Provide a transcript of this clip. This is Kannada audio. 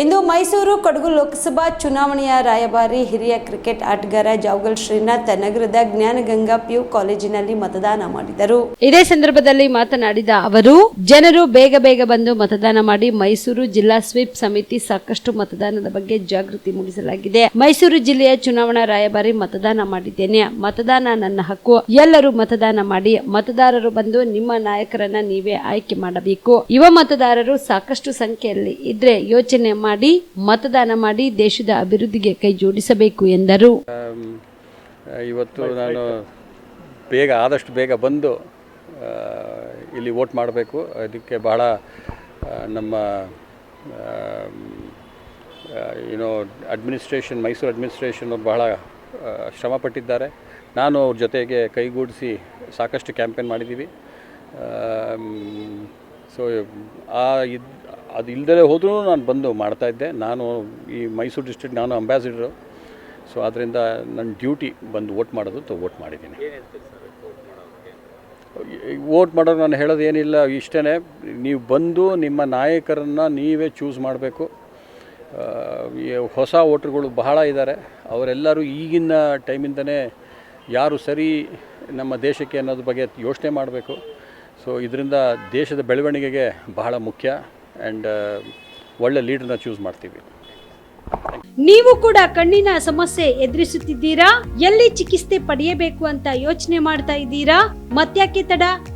ಇಂದು ಮೈಸೂರು ಕೊಡಗು ಲೋಕಸಭಾ ಚುನಾವಣೆಯ ರಾಯಭಾರಿ ಹಿರಿಯ ಕ್ರಿಕೆಟ್ ಆಟಗಾರ ಜಾವಗಲ್ ಶ್ರೀನಾಥ್ ನಗರದ ಜ್ಞಾನಗಂಗಾ ಪಿಯು ಕಾಲೇಜಿನಲ್ಲಿ ಮತದಾನ ಮಾಡಿದರು. ಇದೇ ಸಂದರ್ಭದಲ್ಲಿ ಮಾತನಾಡಿದ ಅವರು, ಜನರು ಬೇಗ ಬೇಗ ಬಂದು ಮತದಾನ ಮಾಡಿ ಮೈಸೂರು ಜಿಲ್ಲಾ ಸ್ವೀಪ್ ಸಮಿತಿ ಸಾಕಷ್ಟು ಮತದಾನದ ಬಗ್ಗೆ ಜಾಗೃತಿ ಮೂಡಿಸಲಾಗಿದೆ. ಮೈಸೂರು ಜಿಲ್ಲೆಯ ಚುನಾವಣಾ ರಾಯಭಾರಿ ಮತದಾನ ಮಾಡಿದ್ದೇನೆ. ಮತದಾನ ನನ್ನ ಹಕ್ಕು. ಎಲ್ಲರೂ ಮತದಾನ ಮಾಡಿ ಮತದಾರರು ಬಂದು ನಿಮ್ಮ ನಾಯಕರನ್ನ ನೀವೇ ಆಯ್ಕೆ ಮಾಡಬೇಕು. ಯುವ ಮತದಾರರು ಸಾಕಷ್ಟು ಸಂಖ್ಯೆಯಲ್ಲಿ ಇದ್ರೆ ಯೋಚನೆ ಮಾಡಿ, ಮತದಾನ ಮಾಡಿ ದೇಶದ ಅಭಿವೃದ್ಧಿಗೆ ಕೈ ಜೋಡಿಸಬೇಕು ಎಂದರು. ಇವತ್ತು ನಾನು ಬೇಗ, ಆದಷ್ಟು ಬೇಗ ಬಂದು ಇಲ್ಲಿ ವೋಟ್ ಮಾಡಬೇಕು. ಅದಕ್ಕೆ ಬಹಳ ನಮ್ಮ ಏನೋ ಅಡ್ಮಿನಿಸ್ಟ್ರೇಷನ್ ಮೈಸೂರು ಅಡ್ಮಿನಿಸ್ಟ್ರೇಷನ್ ಅವ್ರು ಬಹಳ ಶ್ರಮಪಟ್ಟಿದ್ದಾರೆ ಶ್ರಮ ಪಟ್ಟಿದ್ದಾರೆ. ನಾನು ಅವ್ರ ಜೊತೆಗೆ ಕೈಗೂಡಿಸಿ ಸಾಕಷ್ಟು ಕ್ಯಾಂಪೇನ್ ಮಾಡಿದ್ದೀವಿ. ಸೊ ಆ ಇದು ಅದು ಇಲ್ದಲೇ ಹೋದ್ರೂ ನಾನು ಬಂದು ಮಾಡ್ತಾಯಿದ್ದೆ ನಾನು ಈ ಮೈಸೂರು ಡಿಸ್ಟ್ರಿಕ್ಟ್ ನಾನು ಅಂಬಾಸಿಡರು ಸೊ ಆದ್ದರಿಂದ ನನ್ನ ಡ್ಯೂಟಿ ಬಂದು ವೋಟ್ ಮಾಡೋದು ತೊ ವೋಟ್ ಮಾಡಿದ್ದೀನಿ. ವೋಟ್ ಮಾಡೋರು ನಾನು ಹೇಳೋದು ಏನಿಲ್ಲ ಇಷ್ಟೇ ನೀವು ಬಂದು ನಿಮ್ಮ ನಾಯಕರನ್ನು ನೀವೇ ಚೂಸ್ ಮಾಡಬೇಕು. ಹೊಸ ವೋಟ್ರುಗಳು ಬಹಳ ಇದ್ದಾರೆ. ಅವರೆಲ್ಲರೂ ಈಗಿನ ಟೈಮಿಂದನೇ ಯಾರು ಸರಿ ನಮ್ಮ ದೇಶಕ್ಕೆ ಅನ್ನೋದ್ರ ಬಗ್ಗೆ ಯೋಚನೆ ಮಾಡಬೇಕು. ಸೊ ಇದರಿಂದ ದೇಶದ ಬೆಳವಣಿಗೆಗೆ ಬಹಳ ಮುಖ್ಯ. ಆ್ಯಂಡ್ ಒಳ್ಳೆ ಲೀಡ್ರನ್ನ ಚೂಸ್ ಮಾಡ್ತೀವಿ. ನೀವು ಕೂಡ ಕಣ್ಣಿನ ಸಮಸ್ಯೆ ಎದುರಿಸುತ್ತಿದ್ದೀರಾ? ಎಲ್ಲಿ ಚಿಕಿತ್ಸೆ ಪಡೆಯಬೇಕು ಅಂತ ಯೋಚನೆ ಮಾಡ್ತಾ ಇದ್ದೀರಾ? ಮತ್ತ್ಯಾಕೆ ತಡ?